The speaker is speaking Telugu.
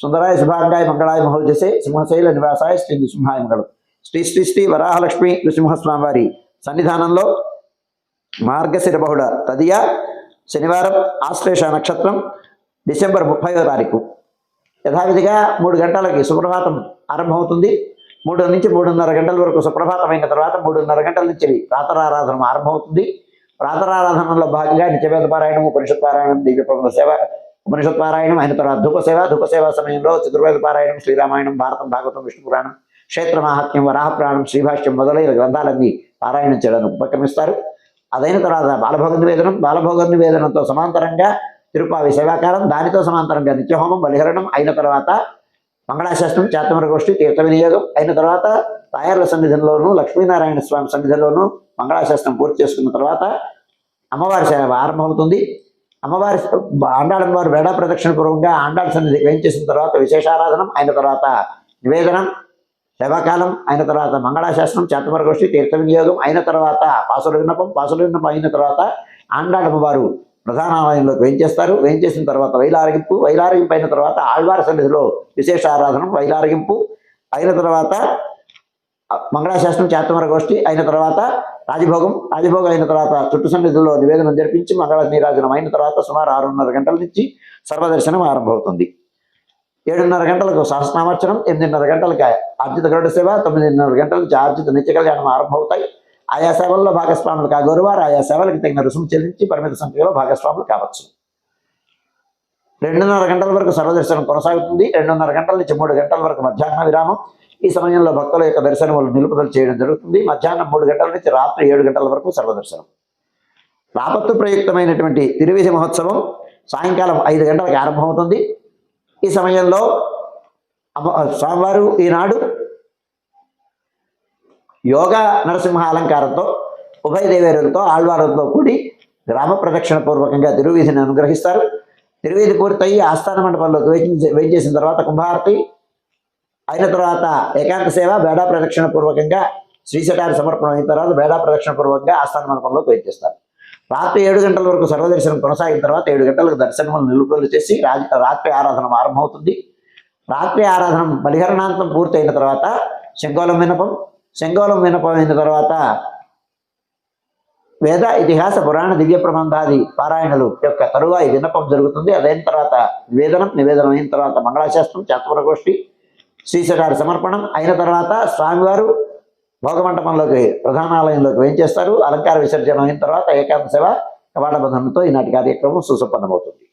సుందరాయ శుభాంగాయ మంగళాయ మహోజసే సింహశైల నివాసాయ శ్రీ నృసింహాయ మంగళం. శ్రీ శ్రీ శ్రీ వరాహలక్ష్మి నృసింహస్వామి వారి సన్నిధానంలో మార్గశిర బహుళ తదియ శనివారం ఆశ్లేష నక్షత్రం డిసెంబర్ ముప్పైవ తారీఖు. యథావిధిగా మూడు గంటలకి సుప్రభాతం ఆరంభమవుతుంది. మూడు నుంచి మూడున్నర గంటల వరకు సుప్రభాతం అయిన తర్వాత మూడున్నర గంటల నుంచి ప్రాతరారాధన ఆరంభమవుతుంది. ప్రాతరారాధనలో భాగంగా నిత్యవేద పారాయణము ఉపనిషత్ పారాయణం దివ్య ప్రబంధ సేవ ఉపనిషత్ పారాయణం అయిన తర్వాత ధూపసేవ ధూపసేవ సమయంలో చతుర్వేద పారాయణం శ్రీరామాయణం భారతం భాగవతం విష్ణు పురాణం క్షేత్ర మహాత్మ్యం వరాహపురాణం శ్రీభాష్యం మొదలైన గ్రంథాలన్నీ పారాయణం చేయడానికి ఉపక్రమిస్తారు. అదైన తర్వాత బాలభోగ నివేదనం బాలభోగ నివేదనంతో సమాంతరంగా తిరుపావి సేవాకారం దానితో సమాంతరంగా నిత్యహోమం బలిహరణం అయిన తర్వాత మంగళాశాస్త్రం చాతమర గోష్ఠి తీర్థ వినియోగం అయిన తర్వాత తాయర్ల సన్నిధిలోను లక్ష్మీనారాయణ స్వామి సన్నిధిలోను మంగళాశాస్త్రం పూర్తి చేసుకున్న తర్వాత అమ్మవారి సేవ ఆరంభమవుతుంది. అమ్మవారి ఆండాళం వారు వేడా ప్రదక్షిణ పూర్వంగా ఆండాళ సన్నిధి వేయించేసిన తర్వాత విశేషారాధనం అయిన తర్వాత నివేదనం సేవాకాలం అయిన తర్వాత మంగళాశాసనం చేతమర గోష్ఠి తీర్థ వినియోగం అయిన తర్వాత పాసుల విన్నపం పాసుల విన్నపం అయిన తర్వాత ఆండాళమ్మ వారు ప్రధాన ఆలయంలోకి వేయించేస్తారు. వేయించేసిన తర్వాత వైలారగింపు వైలారగింపు అయిన తర్వాత ఆళ్వార సన్నిధిలో విశేష ఆరాధనం వైలారగింపు అయిన తర్వాత మంగళాశాసనం మంగళాశాస్త్రం చేతమర గోష్ఠి అయిన తర్వాత రాజభోగం రాజభోగం అయిన తర్వాత చుట్టు సన్నిధిలో నివేదనం జరిపించి మంగళ నీరాజనం అయిన తర్వాత సుమారు ఆరున్నర గంటల నుంచి సర్వదర్శనం ఆరంభమవుతుంది. ఏడున్నర గంటలకు సహస్నామర్చనం ఎనిమిదిన్నర గంటలకు ఆర్జిత గరుడ సేవ తొమ్మిదిన్నర గంటలకు ఆర్జిత నిత్య కళ్యాణం ఆరంభమవుతాయి. ఆయా సేవల్లో భాగస్వాములు కాగోరువారు ఆయా సేవలకు తగిన రుసుము చెల్లించి పరిమిత సంఖ్యలో భాగస్వాములు కావచ్చు. రెండున్నర గంటల వరకు సర్వదర్శనం కొనసాగుతుంది. రెండున్నర గంటల నుంచి మూడు గంటల వరకు మధ్యాహ్న విరామం. ఈ సమయంలో భక్తుల యొక్క దర్శనములు నిలుపుదల చేయడం జరుగుతుంది. మధ్యాహ్నం మూడు గంటల నుంచి రాత్రి ఏడు గంటల వరకు సర్వదర్శనం రాపత్తు ప్రయుక్తమైనటువంటి తిరువిధి మహోత్సవం సాయంకాలం ఐదు గంటలకు ఆరంభమవుతుంది. ఈ సమయంలో అమ్మ స్వామివారు ఈనాడు యోగా నరసింహ అలంకారంతో ఉభయ దేవేరులతో ఆళ్వారులతో కూడి గ్రామ ప్రదక్షిణ పూర్వకంగా తిరువీధిని అనుగ్రహిస్తారు. తిరువీధి పూర్తయి ఆస్థాన మండపంలోకి వేచి వేయించేసిన తర్వాత కుంభారతి అయిన తర్వాత ఏకాంత సేవ బేడా ప్రదక్షిణ పూర్వకంగా శ్రీశటారి సమర్పణ అయిన తర్వాత బేడా ప్రదక్షిణ పూర్వకంగా ఆస్థాన మండపంలోకి వచ్చేస్తారు రాత్రి ఏడు గంటల వరకు సర్వదర్శనం కొనసాగిన తర్వాత ఏడు గంటలకు దర్శనములు నిలుపుదల చేసి రాత్రి ఆరాధన ఆరంభమవుతుంది. రాత్రి ఆరాధన బలిహరణాంతం పూర్తయిన తర్వాత శంకోలం వినపం శంకోలం వినపం అయిన తర్వాత వేద ఇతిహాస పురాణ దివ్య ప్రబంధాది పారాయణలు యొక్క తరువాయి వినపం జరుగుతుంది. అదైన తర్వాత వేదనం నివేదనం అయిన తర్వాత మంగళాశాస్త్రం చేతపుర గోష్ఠి సమర్పణం అయిన తర్వాత స్వామివారు భోగమంటపంలోకి ప్రధానాలయంలోకి వేయించేస్తారు. అలంకార విసర్జన అయిన తర్వాత ఏకాంత సేవ కవాటబంధనంతో ఈనాటి కార్యక్రమం సుసంపన్నమవుతుంది.